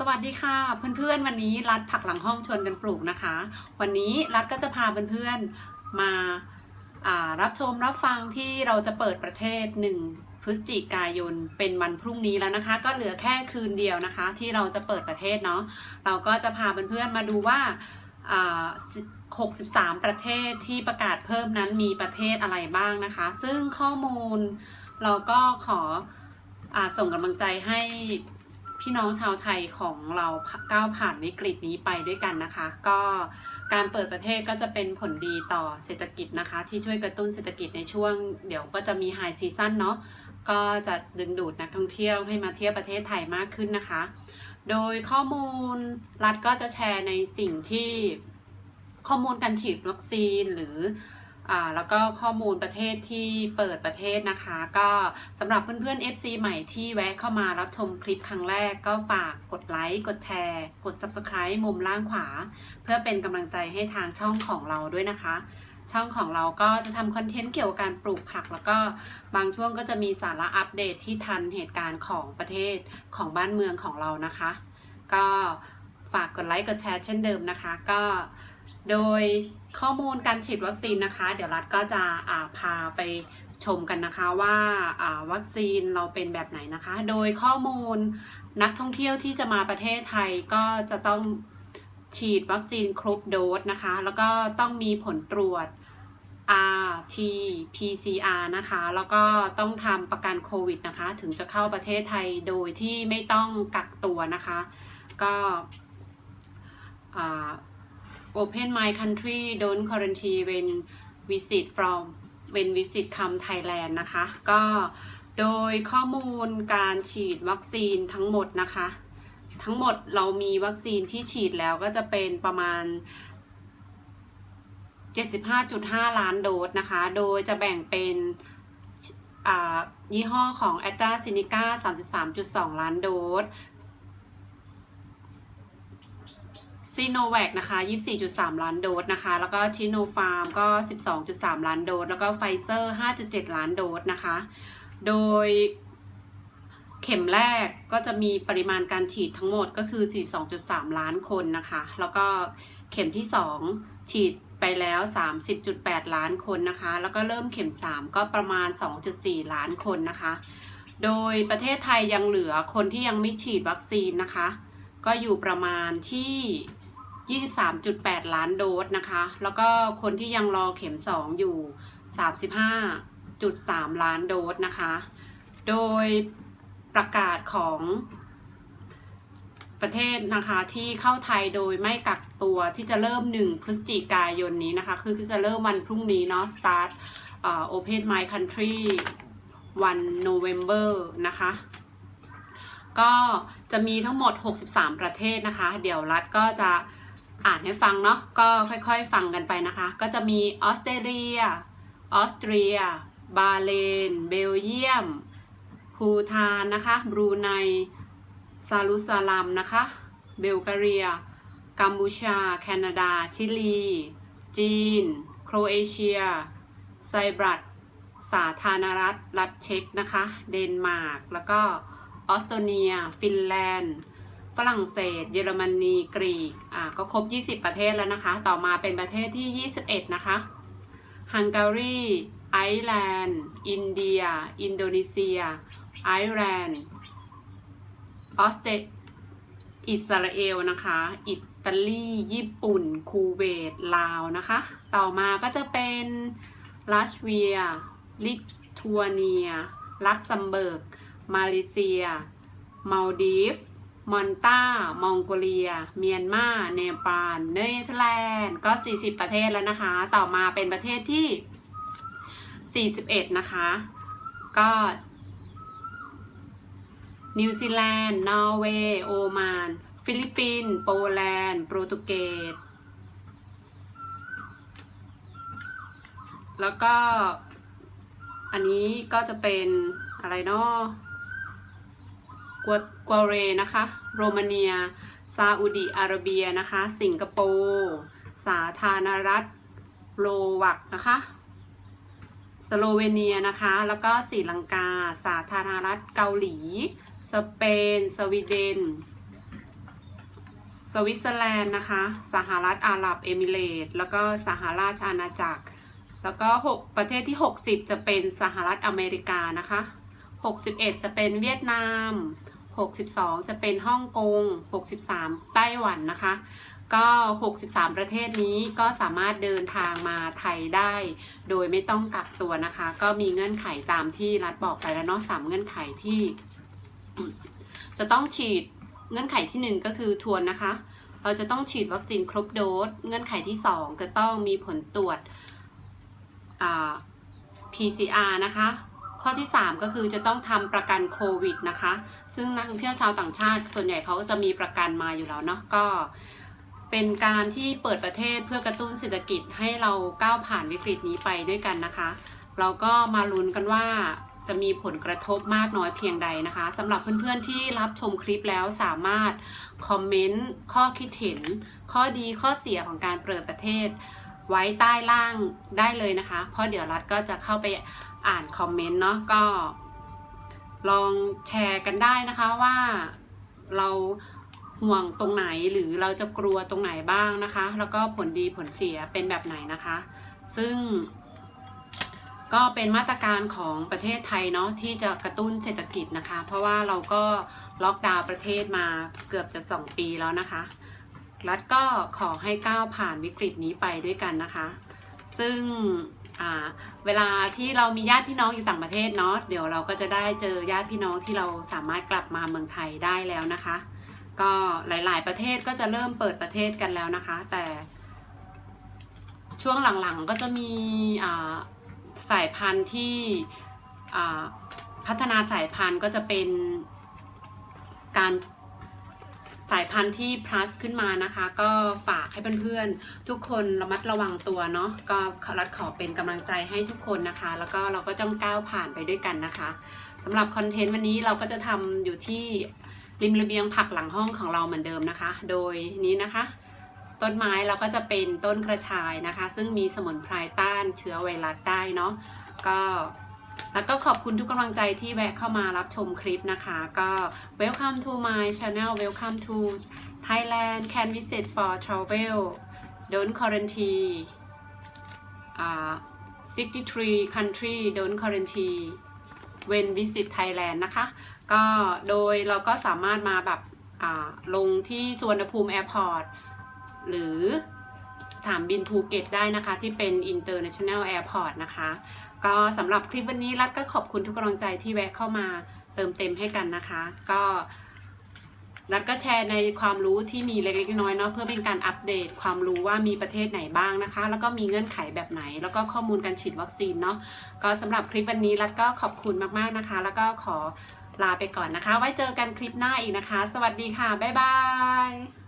สวัสดีค่ะ เพื่อนๆ วันนี้รัฐผักหลังห้องชวนกันปลูกนะคะ วันนี้รัฐก็จะพาเพื่อนๆมาารับชมรับฟังที่เราจะเปิดประเทศ 1 พฤศจิกายนเป็นวันพรุ่งนี้แล้วนะคะ ก็เหลือแค่คืนเดียวนะคะ ที่เราจะเปิดประเทศเนาะเราก็จะพาเพื่อนๆมาดูว่าา63 ประเทศที่ประกาศเพิ่มนั้นมีประเทศอะไรบ้างนะคะ ซึ่งข้อมูลเราก็ขออส่งกำลังใจให้ พี่น้องชาวไทยของเราก้าวผ่านวิกฤตนี้ไปด้วยกันนะคะ ก็การเปิดประเทศก็จะเป็นผลดีต่อเศรษฐกิจนะคะ ที่ช่วยกระตุ้นเศรษฐกิจในช่วง เดี๋ยวก็จะมีไฮซีซั่นเนาะก็จะดึงดูดนักท่องเที่ยวให้มาเที่ยวประเทศไทยมากขึ้นนะคะ โดยข้อมูลรัฐก็จะแชร์ในสิ่งที่ข้อมูลการฉีดวัคซีนหรือ แล้วก็ข้อมูลประเทศที่เปิดประเทศนะคะ ก็สำหรับเพื่อนๆ FC ใหม่ที่แวะเข้ามารับชมคลิปครั้งแรก ก็ฝากกดไลค์กดแชร์ กด Subscribe มุมล่างขวา เพื่อเป็นกำลังใจให้ทางช่องของเราด้วยนะคะ ช่องของเราก็จะทำคอนเทนต์เกี่ยวกับการปลูกผัก แล้วก็บางช่วงก็จะมีสาระอัปเดตที่ทันเหตุการณ์ของประเทศของบ้านเมืองของเรานะคะ ก็ฝากกดไลค์กดแชร์เช่นเดิมนะคะ ก็ โดยข้อมูลการฉีดวัคซีนนะคะ เดี๋ยวรัฐก็จะาพาไปชมกันนะคะว่าาวัคซีนเราเป็นแบบไหนนะคะ โดยข้อมูลนักท่องเที่ยวที่จะมาประเทศไทยก็จะต้องฉีดวัคซีนครบโดสนะคะ แล้วก็ต้องมีผลตรวจ RT PCR นะคะ แล้วก็ต้องทำประกันโควิดนะคะ ถึงจะเข้าประเทศไทยโดยที่ไม่ต้องกักตัวนะคะ ก็อ่า Open my country don't quarantine when visit from when visit come Thailand นะคะ ก็โดยข้อมูลการฉีดวัคซีนทั้งหมดนะคะ ทั้งหมดเรามีวัคซีนที่ฉีดแล้วก็จะเป็นประมาณ 75.5 ล้านโดสนะคะ โดยจะแบ่งเป็นอ่ายี่ห้อของ a t r a z e ซ e c a 33.2 ล้านโดส ซีโนแวคนะคะ 24.3 ล้านโดสนะคะ แล้วก็ชิโนฟาร์มก็ 12.3 ล้านโดส แล้วก็ไฟเซอร์ 5.7 ล้านโดสนะคะ โดยเข็มแรกก็จะมีปริมาณการฉีดทั้งหมดก็คือ 42.3 ล้านคนนะคะ แล้วก็เข็มที่ 2 ฉีดไปแล้ว 30.8 ล้านคนนะคะ แล้วก็เริ่มเข็ม 3 ก็ประมาณ 2.4 ล้านคนนะคะ โดยประเทศไทยยังเหลือคนที่ยังไม่ฉีดวัคซีนนะคะ ก็อยู่ประมาณที่ 23.8 ล้านโดสนะคะ แล้วก็คนที่ยังรอเข็ม 2 อยู่ 35.3 ล้านโดสนะคะ โดยประกาศของประเทศนะคะที่เข้าไทยโดยไม่กักตัวที่จะเริ่ม 1 พฤศจิกายนนี้นะคะ คือจะเริ่มวันพรุ่งนี้เนาะ start uh, open my country วัน November นะคะ ก็จะมีทั้งหมด 63 ประเทศนะคะ เดี๋ยวรัฐก็จะ อ่านให้ฟังเนาะก็ค่อยๆฟังกันไปนะคะ ก็จะมีออสเตรเลีย ออสเตรีย บาเลน เบลเยียมภูทานนะคะบรูไนซาลุสาลัมนะคะ เบลกาเรีย กัมพูชา แคนาดา ชิลี จีน โครเอเชีย ไซปรัสสาธารณรัฐ รัฐเช็กนะคะ เดนมาร์ก แล้วก็ออสโตเนีย ฟินแลนด์ ฝรั่งเศส เยอรมนีกรีกอ่าก็ครบ 20 ประเทศแล้วนะคะ ต่อมาเป็นประเทศที่ 21 นะคะฮังการีไอร์แลนด์อินเดีย อินโดนีเซีย ไอร์แลนด์ออสเตรอิสราเอลนะคะ อิตาลี ญี่ปุ่น คูเวต ลาวนะคะ ต่อมาก็จะเป็นรัสเซีย ลิทัวเนีย ลักเซมเบิร์ก มาเลเซีย มาลดีฟ มอนตามองโกเลีย เมียนมา เนปาล เนเธอร์แลนด์ ก็ 40 ประเทศแล้วนะคะ ต่อมาเป็นประเทศที่ 41 นะคะ ก็ นิวซีแลนด์ นอร์เวย์ โอมาน ฟิลิปปินส์ โปแลนด์ โปรตุเกส แล้วก็ อันนี้ก็จะเป็นอะไรเนาะ กัวเรนะคะ โรมาเนีย ซาอุดิอาระเบียนะคะ สิงคโปร์ สาธารณรัฐโลวักนะคะ สโลเวเนียนะคะ แล้วก็ศรีลังกา สาธารณรัฐเกาหลี สเปน สวีเดน สวิตเซอร์แลนด์นะคะ สหรัฐอาหรับเอมิเรตส์แล้วก็สหราชอาณาจักร แล้วก็ 6 ประเทศที่ 60 จะเป็นสหรัฐอเมริกานะคะ 61 จะเป็นเวียดนาม 62 จะเป็นฮ่องกง 63 ไต้หวันนะคะ ก็ 63 ประเทศนี้ก็สามารถเดินทางมาไทยได้ โดยไม่ต้องกักตัวนะคะ ก็มีเงื่อนไขตามที่รัฐบอกไปแล้วเนาะสามเงื่อนไขที่ จะต้องฉีดเงื่อนไขที่หนึ่งก็คือทวนนะคะ เราจะต้องฉีดวัคซีนครบโดส เงื่อนไขที่สองจะต้องมีผลตรวจ PCR นะคะ ข้อที่ 3 ก็คือจะต้องทำประกันโควิดนะคะ ซึ่งนักท่องเที่ยวชาวต่างชาติ ส่วนใหญ่เขาก็จะมีประกันมาอยู่แล้วเนาะก็เป็นการที่เปิดประเทศเพื่อกระตุ้นเศรษฐกิจให้เราก้าวผ่านวิกฤตนี้ไปด้วยกันนะคะ เราก็มาลุ้นกันว่าจะมีผลกระทบมากน้อยเพียงใดนะคะสำหรับเพื่อนๆที่รับชมคลิปแล้วสามารถคอมเมนต์ข้อคิดเห็น ข้อดีข้อเสียของการเปิดประเทศ ไว้ใต้ล่างได้เลยนะคะ เพราะเดี๋ยวรัฐก็จะเข้าไป อ่านคอมเมนต์เนาะก็ ลองแชร์กันได้นะคะว่าเราห่วงตรงไหนหรือเราจะกลัวตรงไหนบ้างนะคะ แล้วก็ผลดีผลเสียเป็นแบบไหนนะคะ ซึ่ง ก็เป็นมาตรการของประเทศไทยเนาะที่จะกระตุ้นเศรษฐกิจนะคะ เพราะว่าเราก็ล็อกดาวน์ประเทศมาเกือบจะ 2 ปีแล้วนะคะ รัฐก็ขอให้ก้าวผ่านวิกฤตนี้ไปด้วยกันนะคะ ซึ่ง เวลาที่เรามีญาติพี่น้องอยู่ต่างประเทศเนาะเดี๋ยวเราก็จะได้เจอญาติพี่น้องที่เราสามารถกลับมาเมืองไทยได้แล้วนะคะ ก็หลาย ๆ ประเทศก็จะเริ่มเปิดประเทศกันแล้วนะคะ แต่ ช่วงหลังๆก็จะมีสายพันธุ์ที่พัฒนาสายพันธุ์ก็จะเป็นการ สายพันธุ์ที่ plus ขึ้นมานะคะ ก็ฝากให้เพื่อนๆ ทุกคนระมัดระวังตัวเนาะก็รัดขอเป็นกำลังใจให้ทุกคนนะคะ แล้วก็เราก็ต้องก้าวผ่านไปด้วยกันนะคะสำหรับคอนเทนต์วันนี้เราก็จะทำอยู่ที่ริมระเบียงผักหลังห้องของเราเหมือนเดิมนะคะ โดยนี้นะคะ ต้นไม้เราก็จะเป็นต้นกระชายนะคะ ซึ่งมีสมุนไพรต้านเชื้อไวรัสได้เนาะก็ แล้วก็ขอบคุณทุกกำลังใจที่แวะเข้ามารับชมคลิปนะคะ ก็ welcome to my channel welcome to Thailand can visit for travel don't quarantine อ่า63 country don't quarantine when visit Thailand นะคะ ก็โดยเราก็สามารถมาแบบลงที่สวนภูมิแอร์พอร์ตหรือถามบินภูเก็ตได้นะคะ ที่เป็น International Airport นะคะ ก็สำหรับคลิปวันนี้รัฐก็ขอบคุณทุกกำลังใจที่แวะเข้ามาเติมเต็มให้กันนะคะ ก็รัฐก็แชร์ในความรู้ที่มีเล็กๆน้อยๆเนาะเพื่อเป็นการอัปเดตความรู้ว่ามีประเทศไหนบ้างนะคะ แล้วก็มีเงื่อนไขแบบไหน แล้วก็ข้อมูลการฉีดวัคซีนเนาะก็สำหรับคลิปวันนี้รัฐก็ขอบคุณมากๆนะคะ แล้วก็ขอลาไปก่อนนะคะ ไว้เจอกันคลิปหน้าอีกนะคะ สวัสดีค่ะบ๊ายบาย